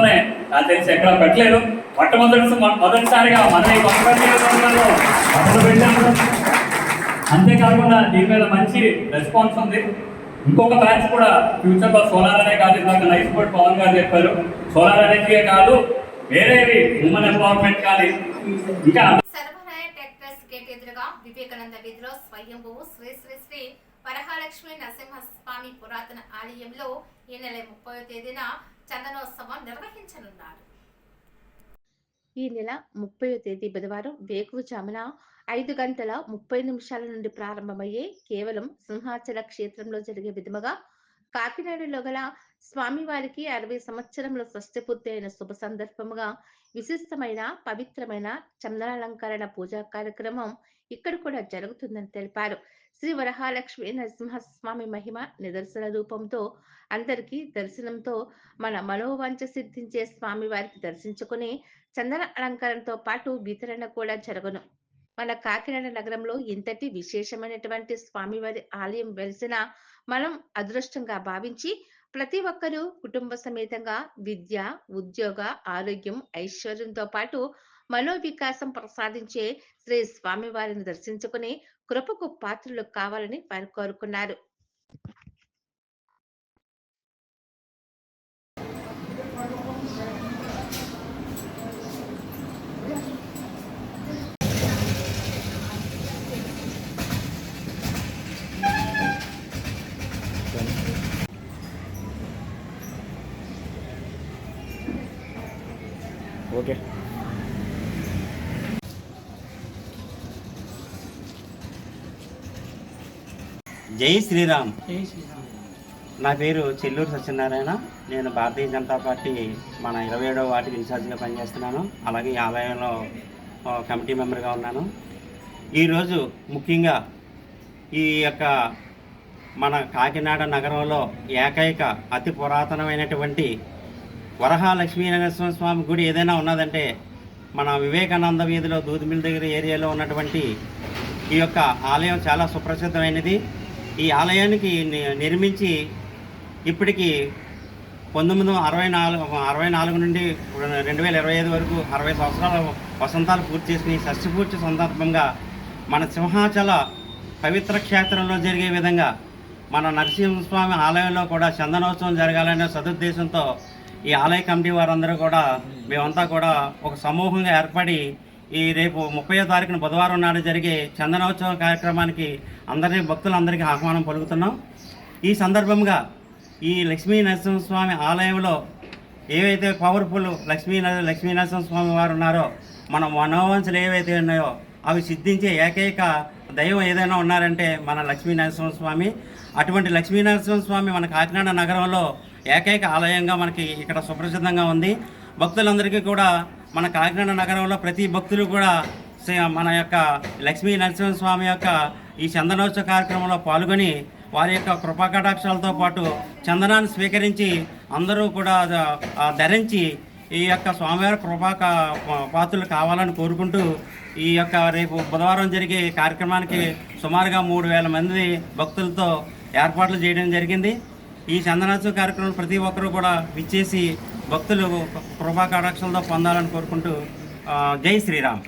నాకు తెలిసి ఎక్కడ పెట్టలేదు. మొట్టమొదటి మొదటిసారిగా మన ఈ మొదలు పెట్టాము అంతేకాకుండా దీని మీద మంచి రెస్పాన్స్ ఉంది. ఇంకొక బ్యాచ్ కూడా ఫ్యూచర్లో సోలార్ అనే కాదు ఇందాక లైఫ్ బోర్డ్ పవన్ గారు చెప్పారు. సోలార్ ఎనర్జీయే కాదు వేరేవి హ్యూమన్ ఎంపవర్మెంట్ కానీ. ఇంకా ఎదురుగా వివేకానంద వీధిలో స్వయంభువు శ్రీ శ్రీ శ్రీ వరహాలక్ష్మి నరసింహస్వామి పురాతన ఆలయంలో ఈ నెల ముప్పై తేదీన చందనోత్సవం నిర్వహించనున్నారు. ఈ నెల ముప్పై తేదీ బుధవారం వేకువజామున ఐదు గంటల ముప్పై నిమిషాల నుండి ప్రారంభమయ్యే కేవలం సింహాచల క్షేత్రంలో జరిగే విధముగా కాకినాడలో గల స్వామివారికి అరవై సంవత్సరముల షష్ఠి పూర్తి అయిన శుభ సందర్భముగా విశిష్టమైన పవిత్రమైన చందనాలంకరణ పూజా కార్యక్రమం ఇక్కడ కూడా జరుగుతుందని తెలిపారు. శ్రీ వరహాలక్ష్మి నరసింహస్వామి మహిమ నిదర్శన రూపంతో అందరికీ దర్శనంతో మన మనోవాంఛ సిద్ధించే స్వామి వారికి దర్శించుకుని చందన అలంకరణతో పాటు వితరణ కూడా జరగను. మన కాకినాడ నగరంలో ఇంతటి విశేషమైనటువంటి స్వామివారి ఆలయం వెలిసిన మనం అదృష్టంగా భావించి ప్రతి ఒక్కరూ కుటుంబ సమేతంగా విద్య ఉద్యోగ ఆరోగ్యం ఐశ్వర్యంతో పాటు మనోవికాసం ప్రసాదించే శ్రీ స్వామివారిని దర్శించుకుని కృపకు పాత్రలు కావాలని వారు కోరుకున్నారు. ఓకే. జై శ్రీరామ్. నా పేరు చెల్లూరు సత్యనారాయణ. నేను భారతీయ జనతా పార్టీ మన ఇరవై ఏడవ వార్డుకి ఇన్ఛార్జిగా పనిచేస్తున్నాను. అలాగే ఈ ఆలయంలో కమిటీ మెంబర్గా ఉన్నాను. ఈరోజు ముఖ్యంగా ఈ యొక్క మన కాకినాడ నగరంలో ఏకైక అతి పురాతనమైనటువంటి వరహాలక్ష్మీ నరసింహ స్వామి గుడి ఏదైనా ఉన్నదంటే మన వివేకానంద వీధిలో దూదిమిల్ దగ్గర ఏరియాలో ఉన్నటువంటి ఈ యొక్క ఆలయం చాలా సుప్రసిద్ధమైనది. ఈ ఆలయానికి ని- నిర్మించి ఇప్పటికీ పంతొమ్మిది అరవై నాలుగు అరవై నాలుగు నుండి రెండు వేల ఇరవై ఐదు వరకు అరవై సంవత్సరాల వసంతాలు పూర్తి చేసిన షష్టి పూర్తి సందర్భంగా మన సింహాచల పవిత్ర క్షేత్రంలో జరిగే విధంగా మన నరసింహస్వామి ఆలయంలో కూడా చందనోత్సవం జరగాలనే సదుద్దేశంతో ఈ ఆలయ కమిటీ వారందరూ కూడా మేమంతా కూడా ఒక సమూహంగా ఏర్పడి ఈ రేపు ముప్పై తారీఖున బుధవారం నాడు జరిగే చందనోత్సవ కార్యక్రమానికి అందరినీ భక్తులందరికీ ఆహ్వానం పలుకుతున్నాం. ఈ సందర్భంగా ఈ లక్ష్మీ నరసింహస్వామి ఆలయంలో ఏవైతే పవర్ఫుల్ లక్ష్మీ లక్ష్మీ నరసింహస్వామి వారు ఉన్నారో మన మనోవంశలు ఏవైతే ఉన్నాయో అవి సిద్ధించే ఏకైక దైవం ఏదైనా ఉన్నారంటే మన లక్ష్మీ నరసింహస్వామి. అటువంటి లక్ష్మీ నరసింహస్వామి మన కాకినాడ నగరంలో ఏకైక ఆలయంగా మనకి ఇక్కడ సుప్రసిద్ధంగా ఉంది. భక్తులందరికీ కూడా మన కాకినాడ నగరంలో ప్రతి భక్తులు కూడా మన యొక్క లక్ష్మీ నరసింహస్వామి యొక్క ఈ చందనోత్సవ కార్యక్రమంలో పాల్గొని వారి యొక్క కృపాకటాక్షాలతో పాటు చందనాన్ని స్వీకరించి అందరూ కూడా ధరించి ఈ యొక్క స్వామివారి కృపా పాత్రలు కావాలని కోరుకుంటూ ఈ యొక్క రేపు బుధవారం జరిగే కార్యక్రమానికి సుమారుగా మూడు వేల మంది భక్తులతో ఏర్పాట్లు చేయడం జరిగింది. ఈ చందనోత్సవ కార్యక్రమం ప్రతి ఒక్కరూ కూడా విచ్చేసి భక్తులు కృపా కటాక్షలతో పొందాలని కోరుకుంటూ జై శ్రీరామ్.